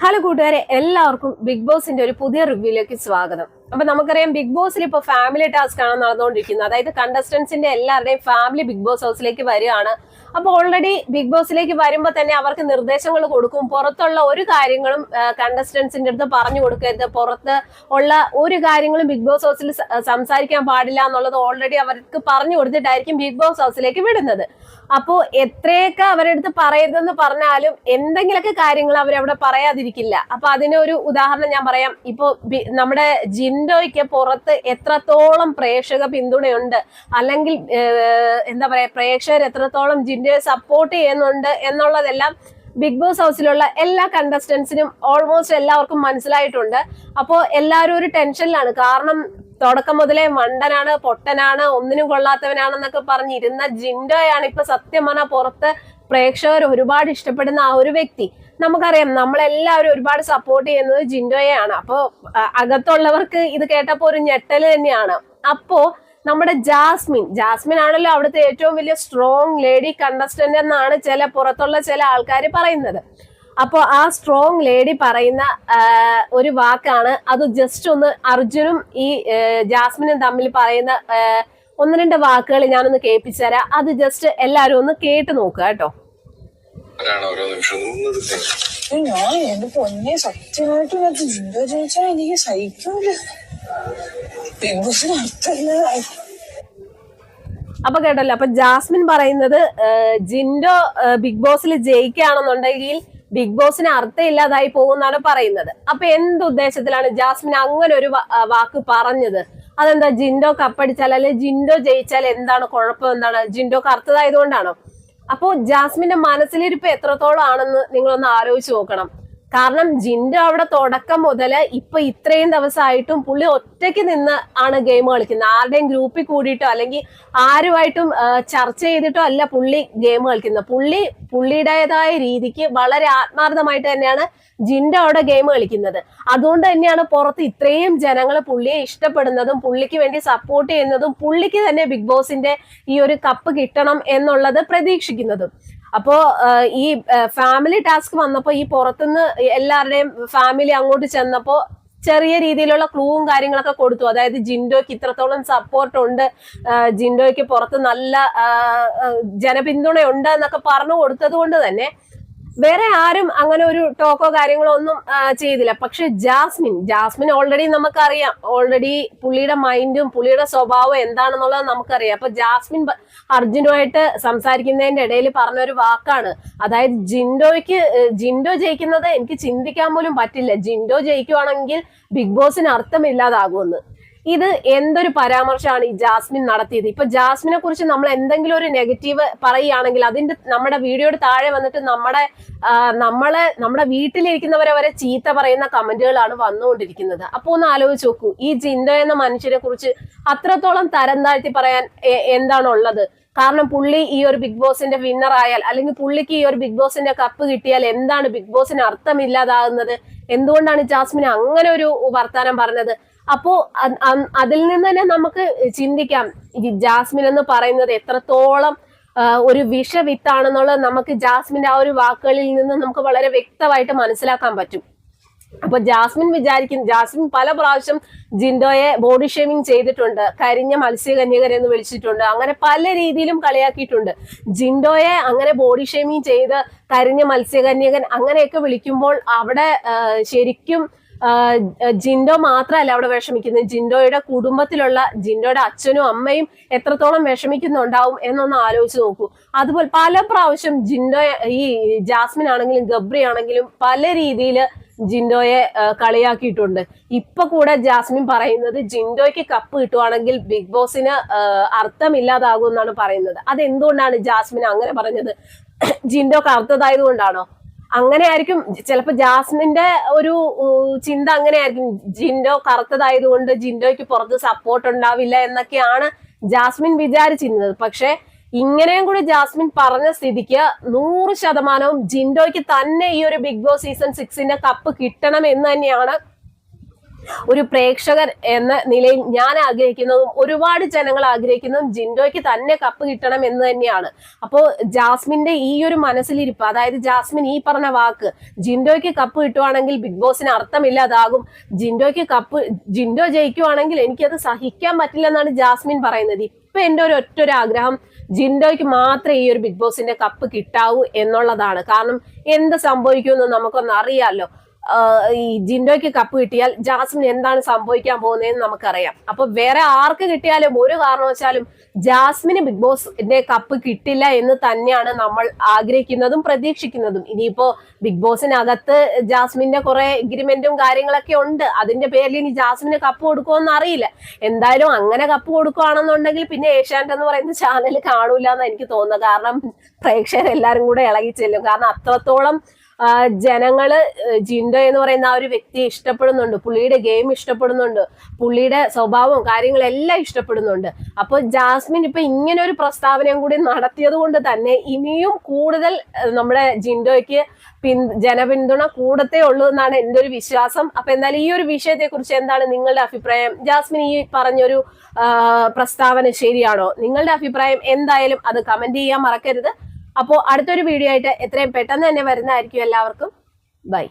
Hello കൂട്ടുകാരെ എല്ലാവർക്കും big ബോസിന്റെ ഒരു പുതിയ റിവ്യൂയിലേക്ക് സ്വാഗതം. അപ്പൊ നമുക്കറിയാം ബിഗ് ബോസിൽ ഇപ്പൊ ഫാമിലി ടാസ്ക് ആണ് നടന്നുകൊണ്ടിരിക്കുന്നത്. അതായത് കണ്ടസ്റ്റൻസിന്റെ എല്ലാവരുടെയും ഫാമിലി ബിഗ് ബോസ് ഹൗസിലേക്ക് വരികയാണ്. അപ്പൊ ഓൾറെഡി ബിഗ് ബോസിലേക്ക് വരുമ്പോൾ തന്നെ അവർക്ക് നിർദ്ദേശങ്ങൾ കൊടുക്കും. പുറത്തുള്ള ഒരു കാര്യങ്ങളും കണ്ടസ്റ്റൻസിന്റെ അടുത്ത് പറഞ്ഞു കൊടുക്കരുത്. പുറത്ത് ഉള്ള ഒരു കാര്യങ്ങളും ബിഗ് ബോസ് ഹൗസിൽ സംസാരിക്കാൻ പാടില്ല എന്നുള്ളത് ഓൾറെഡി അവർക്ക് പറഞ്ഞു കൊടുത്തിട്ടായിരിക്കും ബിഗ് ബോസ് ഹൗസിലേക്ക് വിടുന്നത്. അപ്പോ എത്രയൊക്കെ അവരുടെ അടുത്ത് പറയരുതെന്ന് പറഞ്ഞാലും എന്തെങ്കിലുമൊക്കെ കാര്യങ്ങൾ അവരവിടെ പറയാതിരിക്കില്ല. അപ്പൊ അതിനൊരു ഉദാഹരണം ഞാൻ പറയാം. ഇപ്പൊ നമ്മുടെ നമ്മുടെ ജിൻഡോയ്ക്ക് പുറത്ത് എത്രത്തോളം പ്രേക്ഷക പിന്തുണയുണ്ട് അല്ലെങ്കിൽ എന്താ പറയാ പ്രേക്ഷകർ എത്രത്തോളം ജിൻഡോയെ സപ്പോർട്ട് ചെയ്യുന്നുണ്ട് എന്നുള്ളതെല്ലാം ബിഗ് ബോസ് ഹൗസിലുള്ള എല്ലാ കണ്ടസ്റ്റൻസിനും ഓൾമോസ്റ്റ് എല്ലാവർക്കും മനസ്സിലായിട്ടുണ്ട്. അപ്പോൾ എല്ലാവരും ഒരു ടെൻഷനിലാണ് കാരണം തുടക്കം മുതലേ മണ്ടനാണ് പൊട്ടനാണ് ഒന്നിനും കൊള്ളാത്തവനാണെന്നൊക്കെ പറഞ്ഞിരുന്ന ജിൻഡോയാണ് ഇപ്പൊ സത്യം പറഞ്ഞാൽ പുറത്ത് പ്രേക്ഷകർ ഒരുപാട് ഇഷ്ടപ്പെടുന്ന ആ ഒരു വ്യക്തി. നമുക്കറിയാം നമ്മളെല്ലാവരും ഒരുപാട് സപ്പോർട്ട് ചെയ്യുന്നത് ജിൻഡോയെയാണ്. അപ്പോൾ അകത്തുള്ളവർക്ക് ഇത് കേട്ടപ്പോൾ ഒരു ഞെട്ടൽ തന്നെയാണ്. അപ്പോൾ നമ്മുടെ ജാസ്മിൻ ജാസ്മിൻ ആണല്ലോ അവിടുത്തെ ഏറ്റവും വലിയ സ്ട്രോങ് ലേഡി കണ്ടസ്റ്റന്റ് എന്നാണ് ചില പുറത്തുള്ള ചില ആൾക്കാർ പറയുന്നത്. അപ്പോൾ ആ സ്ട്രോങ് ലേഡി പറയുന്ന ഒരു വാക്കാണ്. അത് ജസ്റ്റ് ഒന്ന് അർജുനും ഈ ജാസ്മിനും തമ്മിൽ പറയുന്ന ഒന്ന് രണ്ട് വാക്കുകൾ ഞാനൊന്ന് കേൾപ്പിച്ചു തരാം. അത് ജസ്റ്റ് എല്ലാവരും ഒന്ന് കേട്ട് നോക്കുക കേട്ടോ. ഓരോ ഞാൻ എന്റെ പൊന്നെ സത്യമായിട്ട് അത് ജിൻഡോ ചോദിച്ചാൽ എനിക്ക് സഹിക്കൂല. ബിഗ് ബോസിന് അർത്ഥമില്ല അപ്പൊ കേട്ടല്ലോ അപ്പൊ ജാസ്മിൻ പറയുന്നത് ജിൻഡോ ബിഗ് ബോസിൽ ജയിക്കുകയാണെന്നുണ്ടെങ്കിൽ ബിഗ് ബോസിന് അർത്ഥമില്ലാതായി പോകുന്നാണ് പറയുന്നത്. അപ്പൊ എന്ത് ഉദ്ദേശത്തിലാണ് ജാസ്മിൻ അങ്ങനെ ഒരു വാക്ക് പറഞ്ഞത്? അതെന്താ ജിൻഡോ കപ്പടിച്ചാൽ അല്ലെ ജിൻഡോ ജയിച്ചാൽ എന്താണ് കുഴപ്പം? എന്താണ്? ജിൻഡോക്ക് അർത്ഥമായതുകൊണ്ടാണോ? അപ്പോ ജാസ്മിന്റെ മനസ്സിലിരിപ്പ് എത്രത്തോളം ആണെന്ന് നിങ്ങളൊന്ന് ആലോചിച്ച് നോക്കണം. കാരണം ജിൻഡോ അവിടെ തുടക്കം മുതൽ ഇപ്പൊ ഇത്രയും ദിവസമായിട്ടും പുള്ളി ഒറ്റയ്ക്ക് നിന്ന് ആണ് ഗെയിം കളിക്കുന്നത്. ആരുടെയും ഗ്രൂപ്പിൽ കൂടിയിട്ടോ അല്ലെങ്കിൽ ആരുമായിട്ടും ചർച്ച ചെയ്തിട്ടോ അല്ല പുള്ളി ഗെയിം കളിക്കുന്നത്. പുള്ളി പുള്ളിയുടേതായ രീതിക്ക് വളരെ ആത്മാർത്ഥമായിട്ട് തന്നെയാണ് ജിൻഡോ അവിടെ ഗെയിം കളിക്കുന്നത്. അതുകൊണ്ട് തന്നെയാണ് പുറത്ത് ഇത്രയും ജനങ്ങൾ പുള്ളിയെ ഇഷ്ടപ്പെടുന്നതും പുള്ളിക്ക് വേണ്ടി സപ്പോർട്ട് ചെയ്യുന്നതും പുള്ളിക്ക് തന്നെ ബിഗ് ബോസിന്റെ ഈ ഒരു കപ്പ് കിട്ടണം എന്നുള്ളത് പ്രതീക്ഷിക്കുന്നതും. അപ്പോ ഈ ഫാമിലി ടാസ്ക് വന്നപ്പോ ഈ പുറത്തുനിന്ന് എല്ലാവരുടെയും ഫാമിലി അങ്ങോട്ട് ചെന്നപ്പോ ചെറിയ രീതിയിലുള്ള ക്ലൂവും കാര്യങ്ങളൊക്കെ കൊടുത്തു. അതായത് ജിൻഡോയ്ക്ക് ഇത്രത്തോളം സപ്പോർട്ട് ഉണ്ട്. ജിൻഡോയ്ക്ക് പുറത്ത് നല്ല ജനപിന്തുണയുണ്ട് എന്നൊക്കെ പറഞ്ഞു കൊടുത്തത് കൊണ്ട് തന്നെ വേറെ ആരും അങ്ങനെ ഒരു ടോക്കോ കാര്യങ്ങളോ ഒന്നും ചെയ്തില്ല. പക്ഷെ ജാസ്മിൻ ജാസ്മിൻ ഓൾറെഡി നമുക്കറിയാം. ഓൾറെഡി പുള്ളിയുടെ മൈൻഡും പുള്ളിയുടെ സ്വഭാവം എന്താണെന്നുള്ളത് നമുക്കറിയാം. അപ്പൊ ജാസ്മിൻ അർജുനുമായിട്ട് സംസാരിക്കുന്നതിന്റെ ഇടയിൽ പറഞ്ഞ ഒരു വാക്കാണ്. അതായത് ജിൻഡോയ്ക്ക് ജിൻഡോ ജയിക്കുന്നത് എനിക്ക് ചിന്തിക്കാൻ പോലും പറ്റില്ല. ജിൻഡോ ജയിക്കുവാണെങ്കിൽ ബിഗ് ബോസിന് അർത്ഥമില്ലാതാകുമെന്ന്. ഇത് എന്തൊരു പരാമർശമാണ് ഈ ജാസ്മിൻ നടത്തിയത്? ഇപ്പൊ ജാസ്മിനെ കുറിച്ച് നമ്മൾ എന്തെങ്കിലും ഒരു നെഗറ്റീവ് പറയുകയാണെങ്കിൽ അതിന്റെ നമ്മുടെ വീഡിയോയുടെ താഴെ വന്നിട്ട് നമ്മുടെ നമ്മളെ നമ്മുടെ വീട്ടിലിരിക്കുന്നവരെ വരെ ചീത്ത പറയുന്ന കമന്റുകളാണ് വന്നുകൊണ്ടിരിക്കുന്നത്. അപ്പൊ ഒന്ന് ആലോചിച്ച് നോക്കൂ. ഈ ജിൻഡോ എന്ന മനുഷ്യനെ കുറിച്ച് അത്രത്തോളം തരം താഴ്ത്തി പറയാൻ എന്താണുള്ളത്? കാരണം പുള്ളി ഈ ഒരു ബിഗ് ബോസിന്റെ വിന്നർ ആയാൽ അല്ലെങ്കിൽ പുള്ളിക്ക് ഈ ഒരു ബിഗ് ബോസിന്റെ കപ്പ് കിട്ടിയാൽ എന്താണ് ബിഗ് ബോസിന് അർത്ഥമില്ലാതാകുന്നത്? എന്തുകൊണ്ടാണ് ജാസ്മിൻ അങ്ങനെ ഒരു വർത്താനം പറഞ്ഞത്? അപ്പോ അതിൽ നിന്ന് തന്നെ നമുക്ക് ചിന്തിക്കാം. ജാസ്മിൻ എന്ന് പറയുന്നത് എത്രത്തോളം ഒരു വിഷവിത്താണെന്നുള്ളത് നമുക്ക് ജാസ്മിന്റെ ആ ഒരു വാക്കുകളിൽ നിന്ന് നമുക്ക് വളരെ വ്യക്തമായിട്ട് മനസ്സിലാക്കാൻ പറ്റും. അപ്പൊ ജാസ്മിൻ വിചാരിക്കും ജാസ്മിൻ പല പ്രാവശ്യം ജിൻഡോയെ ബോഡി ഷേമിങ് ചെയ്തിട്ടുണ്ട്. കരിഞ്ഞ മത്സ്യകന്യകരെ എന്ന് വിളിച്ചിട്ടുണ്ട്. അങ്ങനെ പല രീതിയിലും കളിയാക്കിയിട്ടുണ്ട്. ജിൻഡോയെ അങ്ങനെ ബോഡി ഷേമിങ് ചെയ്ത് കരിഞ്ഞ മത്സ്യകന്യകൻ അങ്ങനെയൊക്കെ വിളിക്കുമ്പോൾ അവിടെ ശരിക്കും ജിൻഡോ മാത്രമല്ല അവിടെ വിഷമിക്കുന്നത്. ജിൻഡോയുടെ കുടുംബത്തിലുള്ള ജിൻഡോയുടെ അച്ഛനും അമ്മയും എത്രത്തോളം വിഷമിക്കുന്നുണ്ടാവും എന്നൊന്ന് ആലോചിച്ച് നോക്കൂ. അതുപോലെ പല പ്രാവശ്യം ജിൻഡോ ഈ ജാസ്മിൻ ആണെങ്കിലും ഗബ്രി ആണെങ്കിലും പല രീതിയിൽ ജിൻഡോയെ കളിയാക്കിയിട്ടുണ്ട്. ഇപ്പൊ കൂടെ ജാസ്മിൻ പറയുന്നത് ജിൻഡോയ്ക്ക് കപ്പ് കിട്ടുവാണെങ്കിൽ ബിഗ് ബോസിന് അർത്ഥമില്ലാതാകും എന്നാണ് പറയുന്നത്. അതെന്തുകൊണ്ടാണ് ജാസ്മിൻ അങ്ങനെ പറഞ്ഞത്? ജിൻഡോക്ക് അർത്ഥതായത് കൊണ്ടാണോ? അങ്ങനെ ആയിരിക്കും ചിലപ്പോ ജാസ്മിന്റെ ഒരു ചിന്ത അങ്ങനെ ആയിരിക്കും ജിൻഡോ കറുത്തതായതുകൊണ്ട് ജിൻഡോയ്ക്ക് പുറത്ത് സപ്പോർട്ട് ഉണ്ടാവില്ല എന്നൊക്കെയാണ് ജാസ്മിൻ വിചാരിച്ചിരുന്നത്. പക്ഷെ ഇങ്ങനെയും കൂടി ജാസ്മിൻ പറഞ്ഞ സ്ഥിതിക്ക് നൂറ് ശതമാനവും ജിൻഡോയ്ക്ക് തന്നെ ഈ ഒരു ബിഗ് ബോസ് സീസൺ സിക്സിന്റെ കപ്പ് കിട്ടണം എന്ന് തന്നെയാണ് ഒരു പ്രേക്ഷകർ എന്ന നിലയിൽ ഞാൻ ആഗ്രഹിക്കുന്നതും ഒരുപാട് ജനങ്ങൾ ആഗ്രഹിക്കുന്നതും ജിൻഡോയ്ക്ക് തന്നെ കപ്പ് കിട്ടണം എന്ന് തന്നെയാണ്. അപ്പോൾ ജാസ്മിന്റെ ഈ ഒരു മനസ്സിലിരിപ്പ് അതായത് ജാസ്മിൻ ഈ പറഞ്ഞ വാക്ക് ജിൻഡോയ്ക്ക് കപ്പ് കിട്ടുവാണെങ്കിൽ ബിഗ് ബോസിന് അർത്ഥമില്ലാതാകും. ജിൻഡോയ്ക്ക് കപ്പ് ജിൻഡോ ജയിക്കുവാണെങ്കിൽ എനിക്കത് സഹിക്കാൻ പറ്റില്ലെന്നാണ് ജാസ്മിൻ പറയുന്നത്. ഇപ്പൊ എന്റെ ഒരു ഒറ്റ ഒരു ആഗ്രഹം ജിൻഡോയ്ക്ക് മാത്രം ഈ ഒരു ബിഗ് ബോസിന്റെ കപ്പ് കിട്ടാവൂ എന്നുള്ളതാണ്. കാരണം എന്ത് സംഭവിക്കുമെന്ന് നമുക്കൊന്ന് അറിയാമല്ലോ ഈ ജിൻഡോയ്ക്ക് കപ്പ് കിട്ടിയാൽ ജാസ്മിൻ എന്താണ് സംഭവിക്കാൻ പോകുന്നതെന്ന് നമുക്കറിയാം. അപ്പൊ വേറെ ആർക്ക് കിട്ടിയാലും ഒരു കാരണവശാലും ജാസ്മിന് ബിഗ് ബോസിന്റെ കപ്പ് കിട്ടില്ല എന്ന് തന്നെയാണ് നമ്മൾ ആഗ്രഹിക്കുന്നതും പ്രതീക്ഷിക്കുന്നതും. ഇനിയിപ്പോ ബിഗ് ബോസിനകത്ത് ജാസ്മിന്റെ കുറെ എഗ്രിമെന്റും കാര്യങ്ങളൊക്കെ ഉണ്ട്. അതിന്റെ പേരിൽ ഇനി ജാസ്മിന് കപ്പ് കൊടുക്കുമെന്ന് അറിയില്ല. എന്തായാലും അങ്ങനെ കപ്പ് കൊടുക്കുകയാണെന്നുണ്ടെങ്കിൽ പിന്നെ ഏഷ്യാനെറ്റ് എന്ന് പറയുന്ന ചാനൽ കാണൂല എന്ന് എനിക്ക് തോന്നുന്നത്. കാരണം പ്രേക്ഷകരെല്ലാരും കൂടെ ഇളകി ചെല്ലും കാരണം അത്രത്തോളം ജനങ്ങൾ ജിൻഡോ എന്ന് പറയുന്ന ആ ഒരു വ്യക്തിയെ ഇഷ്ടപ്പെടുന്നുണ്ട്. പുള്ളിയുടെ ഗെയിം ഇഷ്ടപ്പെടുന്നുണ്ട്. പുള്ളിയുടെ സ്വഭാവവും കാര്യങ്ങളെല്ലാം ഇഷ്ടപ്പെടുന്നുണ്ട്. അപ്പൊ ജാസ്മിൻ ഇപ്പൊ ഇങ്ങനെ ഒരു പ്രസ്താവനയും കൂടി നടത്തിയത് കൊണ്ട് തന്നെ ഇനിയും കൂടുതൽ നമ്മുടെ ജിൻഡോയ്ക്ക് പിൻ ജനപിന്തുണ കൂടത്തേ ഉള്ളൂ എന്നാണ് എന്റെ ഒരു വിശ്വാസം. അപ്പൊ എന്തായാലും ഈ ഒരു വിഷയത്തെ കുറിച്ച് എന്താണ് നിങ്ങളുടെ അഭിപ്രായം? ജാസ്മിൻ ഈ പറഞ്ഞൊരു പ്രസ്താവന ശരിയാണോ? നിങ്ങളുടെ അഭിപ്രായം എന്തായാലും അത് കമന്റ് ചെയ്യാൻ മറക്കരുത്. അപ്പോൾ അടുത്തൊരു വീഡിയോ ആയിട്ട് എത്രയും പെട്ടെന്ന് തന്നെ വരുന്നതായിരിക്കും എല്ലാവർക്കും. ബൈ